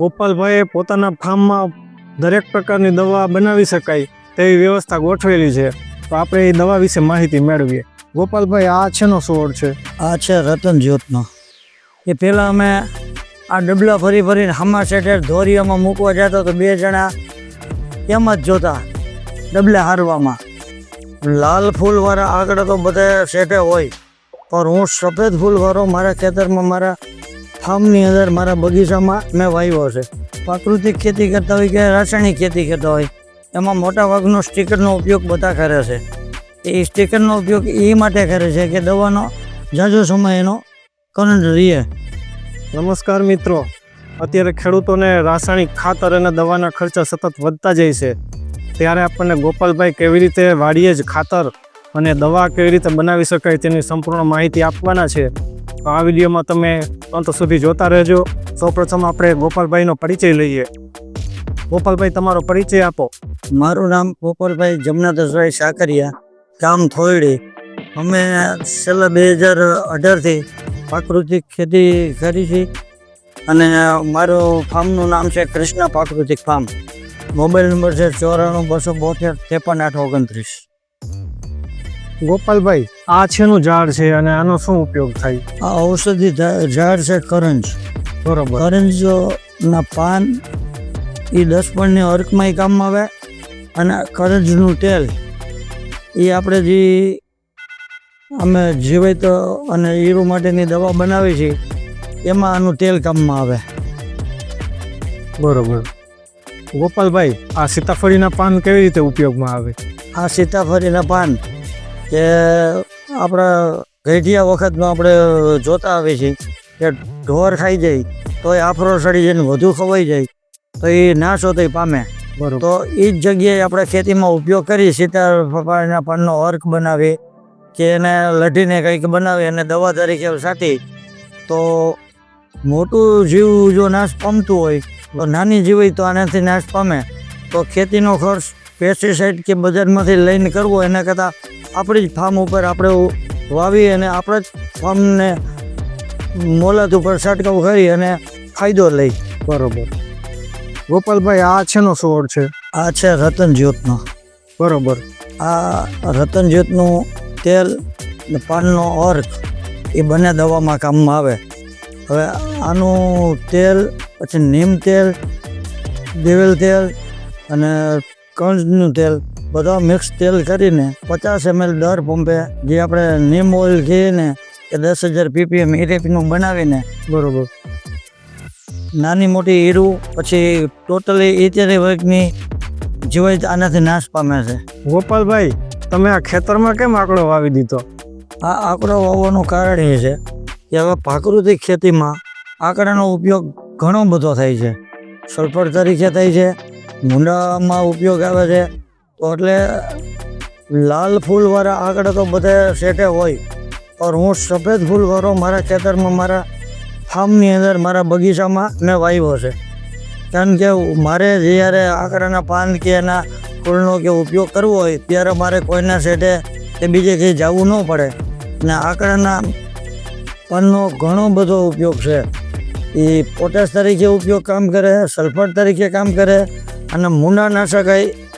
ગોપાલભાઈએ પોતાના ફાર્મમાં દરેક પ્રકારની દવા બનાવી શકાય તેવી વ્યવસ્થા ગોઠવેલી છે. તો આપણે એ દવા વિશે માહિતી મેળવીએ. ગોપાલભાઈ, આ છેનો છોડ છે? આ છે રતન જ્યોતનો. એ પહેલાં અમે આ ડબલા ફરી ફરીને હમા સેટેર ધોરીઓમાં મૂકવા જતા તો બે જણા એમ જ જોતા ડબલે હારવામાં. લાલ ફૂલવાળા આગળ તો બધા સેટે હોય, પણ હું સફેદ ફૂલવાળો મારા ખેતરમાં મારા ફાર્મની અંદર મારા બગીચામાં મેં વાવ્યો છે. પ્રાકૃતિક ખેતી કરતા હોય કે રાસાયણિક ખેતી કરતા હોય, એમાં મોટા ભાગનો સ્ટીકરનો ઉપયોગ બધા કરે છે. એ સ્ટીકરનો ઉપયોગ એ માટે કરે છે કે દવાનો ઝાઝો સમય એનો કરંટ રહીએ. નમસ્કાર મિત્રો. અત્યારે ખેડૂતોને રાસાયણિક ખાતર અને દવાના ખર્ચા સતત વધતા જાય છે. ત્યારે આપણને ગોપાલભાઈ કેવી રીતે વાડીએ જ ખાતર અને દવા કેવી રીતે બનાવી શકાય તેની સંપૂર્ણ માહિતી આપવાના છે. તો આ વિડીયોમાં તમે અંત સુધી જોતા રહેજો. સૌપ્રથમ આપણે ગોપાલભાઈનો પરિચય લઈએ. ગોપાલભાઈ, તમારો પરિચય આપો. મારું નામ ગોપાલભાઈ જમનાદાસભાઈ સાકરિયા, ગામ થોયડી. અમે છેલ્લા બે હજાર અઢારથી પ્રાકૃતિક ખેતી કરી છે અને મારું ફાર્મનું નામ છે કૃષ્ણ પ્રાકૃતિક ફાર્મ. મોબાઈલ નંબર છે ચોરાણું બસો બોતેર ત્રેપન આઠ ઓગણત્રીસ. ગોપાલભાઈ આ છેનું ઝાડ છે અને આનો શું ઉપયોગ થાય? આ ઔષધિ ઝાડ છે કરંજ. બરોબર. કરંજના પાન એ દસ પણની અર્કમાંય કામમાં આવે અને કરંજનું તેલ એ આપણે જે અમે જીવિત અને ઈરુ માટેની દવા બનાવી છે એમાં આનું તેલ કામમાં આવે. બરોબર. ગોપાલભાઈ આ સીતાફળીના પાન કેવી રીતે ઉપયોગમાં આવે? આ સીતાફળીના પાન કે આપણા ગઈઢિયા વખતમાં આપણે જોતા આવીએ છીએ કે ઢોર ખાઈ જાય તો એ આફરો સડી જઈને વધુ ખવાઈ જાય તો એ નાશ તો પામે. બરાબર. તો એ જ જગ્યાએ આપણે ખેતીમાં ઉપયોગ કરી સીતાર સીતાફળના પાનનો અર્ક બનાવી કે એને લઢીને કંઈક બનાવી અને દવા તરીકે સાટી તો મોટું જીવ જો નાશ પામતું હોય તો નાની જીવ તો આનાથી નાશ પામે. તો ખેતીનો ખર્ચ પેસ્ટિસાઇડ કે બજારમાંથી લઈને કરવો એના કરતાં આપણી જ ફાર્મ ઉપર આપણે વાવી અને આપણે જ ફાર્મને મોલત ઉપર છંટકાવ કરી અને ફાયદો લઈ. બરોબર. ગોપાલભાઈ આ છેનો છોડ છે? આ છે રતન જ્યોતનો. બરોબર. આ રતન જ્યોતનું તેલ ને પાનનો અર્ક એ બંને દવામાં કામમાં આવે. હવે આનું તેલ પછી નીમ તેલ દેવેલ તેલ અને કંજનું તેલ બધા મિક્સ તેલ કરીને પચાસ એમએલ દર પંપે જે આપણે નીમ ઓઇલ કહીએ ને કે દસ હજાર પીપીએમ ઇરેપીનું બનાવીને બરોબર. નાની મોટી હીરું પછી ટોટલી ઇત્યાદી વર્ગની જીવાય આનાથી નાશ પામે છે. ગોપાલભાઈ તમે આ ખેતરમાં કેમ આંકડો વાવી દીધો? આ આંકડો વાવવાનું કારણ એ છે કે હવે પ્રાકૃતિક ખેતીમાં આંકડાનો ઉપયોગ ઘણો બધો થાય છે. સલ્ફર તરીકે થાય છે મૂંડામાં ઉપયોગ આવે છે એટલે લાલ ફૂલવાળા આંકડા તો બધે સેટે હોય. પણ હું સફેદ ફૂલવાળો મારા ખેતરમાં મારા ફાર્મની અંદર મારા બગીચામાં મેં વાવ્યો છે. કારણ કે મારે જ્યારે આંકડાના પાન કે એના ફૂલનો કે ઉપયોગ કરવો હોય, ત્યારે મારે કોઈના સેટે કે બીજે કંઈ જવું ન પડે. ને આંકડાના પાનનો ઘણો બધો ઉપયોગ છે. એ પોટાશ તરીકે ઉપયોગ કામ કરે, સલ્ફર તરીકે કામ કરે, અને મૂંડાનાશક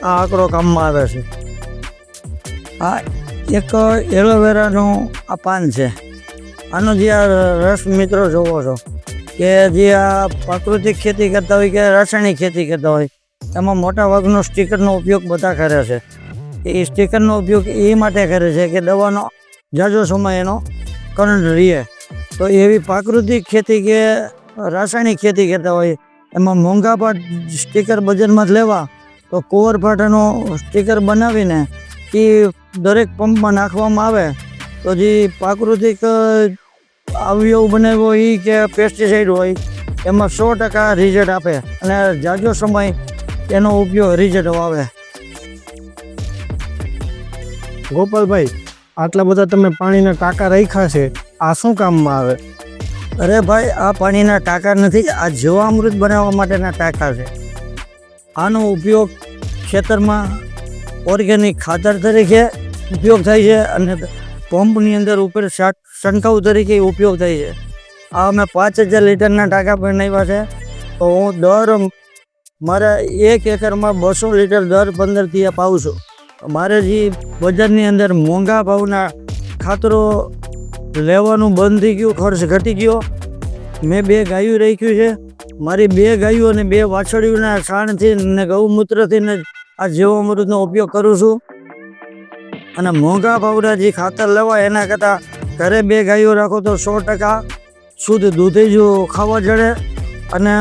આ આંકડો કામમાં આવે છે. આ એક એલોવેરાનું આ પાન છે. આનો જે આ રસ મિત્રો જોવો છો, કે જે આ પ્રાકૃતિક ખેતી કરતા હોય કે રાસાયણિક ખેતી કરતા હોય, એમાં મોટા ભાગનો સ્ટીકરનો ઉપયોગ બધા કરે છે. એ સ્ટીકરનો ઉપયોગ એ માટે કરે છે કે દવાનો જાજો સમય એનો કરંટ રહે. તો એવી પ્રાકૃતિક ખેતી કે રાસાયણિક ખેતી કરતા હોય, એમાં મોંઘા પણ સ્ટીકર બજારમાં લેવા તો કુંવર પાટાનો સ્ટીકર બનાવીને એ દરેક પંપમાં નાખવામાં આવે. તો જે પ્રાકૃતિક અવયવ બનાવ્યો એ કે પેસ્ટિસાઇડ હોય એમાં સો ટકા રિઝલ્ટ આપે. અને જાજો સમય એનો ઉપયોગ રિઝલ્ટ આવે. ગોપાલભાઈ આટલા બધા તમે પાણીના ટાંકા રાખ્યા છે આ શું કામમાં આવે? અરે ભાઈ આ પાણીના ટાંકા નથી આ જીવામૃત બનાવવા માટેના ટાંકા છે. આનો ઉપયોગ ખેતરમાં ઓર્ગેનિક ખાતર તરીકે ઉપયોગ થાય છે અને પંપની અંદર ઉપર શંકાઉ તરીકે ઉપયોગ થાય છે. આ અમે પાંચ હજાર લીટરના ટાંકા બનાવ્યા છે. તો હું દર મારે એક એકરમાં બસો લીટર દર પંદરથી પાઉં છું. મારે જે બજારની અંદર મોંઘા ભાવના ખાતરો લેવાનું બંધ થઈ ગયું, ખર્ચ ઘટી ગયો. મેં બે ગાયું રાખ્યું છે. મારી બે ગાયો અને બે વાછડીઓના છાણથી ને ગૌમૂત્રથી ને આ જીવામૃતનો ઉપયોગ કરું છું. અને મોંઘા ભાવના જે ખાતર લેવાય એના કરતાં ઘરે બે ગાયો રાખો તો સો ટકા શુદ્ધ દૂધે જો ખાવા જડે અને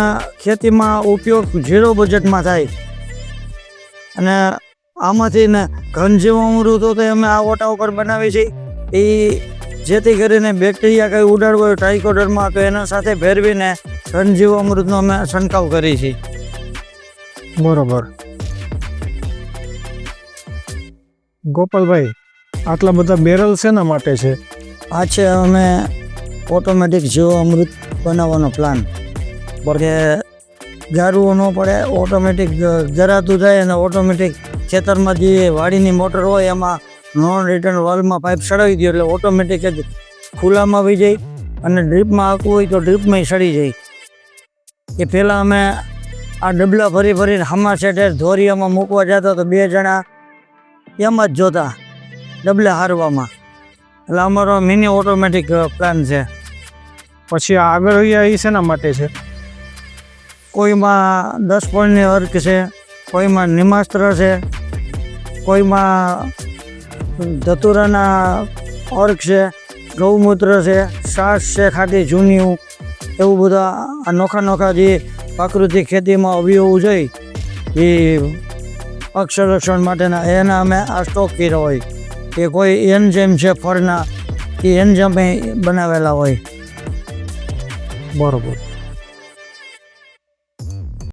ખેતીમાં ઉપયોગ ઝીરો બજેટમાં થાય. અને આમાંથી ને ઘન જીવામૃતો તો અમે આ ઓટા ઉપર બનાવી છે એ જેથી કરીને બેક્ટેરિયા કંઈ ઉડાડવો હોય ટ્રાઇકોડરમાં તો એના સાથે ભેરવીને ઘન જીવામૃતનો અમે છંટકાવ કરીએ છીએ. બરોબર. ગોપાલભાઈ, આટલા બધા બેરલ શેના માટે છે? આ છે અમે ઓટોમેટિક જીવામૃત બનાવવાનો પ્લાન. કે ગારવું ન પડે, ઓટોમેટિક જરાતું જાય અને ઓટોમેટિક ખેતરમાં જે વાડીની મોટર હોય એમાં નોન રિટર્ન વાલ્વમાં પાઇપ સડાવી દો એટલે ઓટોમેટિક જ ખુલ્લામાં આવી જાય અને ડ્રીપમાં આખવું હોય તો ડ્રીપમાં સડી જાય. એ પહેલાં અમે આ ડબલા ફરી ફરીને હમા સેટે ધોરિયામાં મૂકવા જતા તો બે જણા એમાં જ જોતા, ડબલે હારવામાં. એટલે અમારો મિની ઓટોમેટિક પ્લાન છે. પછી આગળ રહ્યા એ શેના માટે છે? કોઈમાં દસ પોઈન્ટની અર્ક છે, કોઈમાં નિમાસ્ત્ર છે, કોઈમાં ધતુરાના અર્ક છે, ગૌમૂત્ર છે, સાસ છે ખાટી જૂનિયું એવું બધા આ નોખા નોખા જે પ્રાકૃતિક ખેતીમાં અવયવો જોઈ એ પક્ષ સંરક્ષણ માટેના એના અમે આ સ્ટોક કર્યો હોય. કે કોઈ એનજેમ છે ફળના એ એનજેમ બનાવેલા હોય. બરોબર.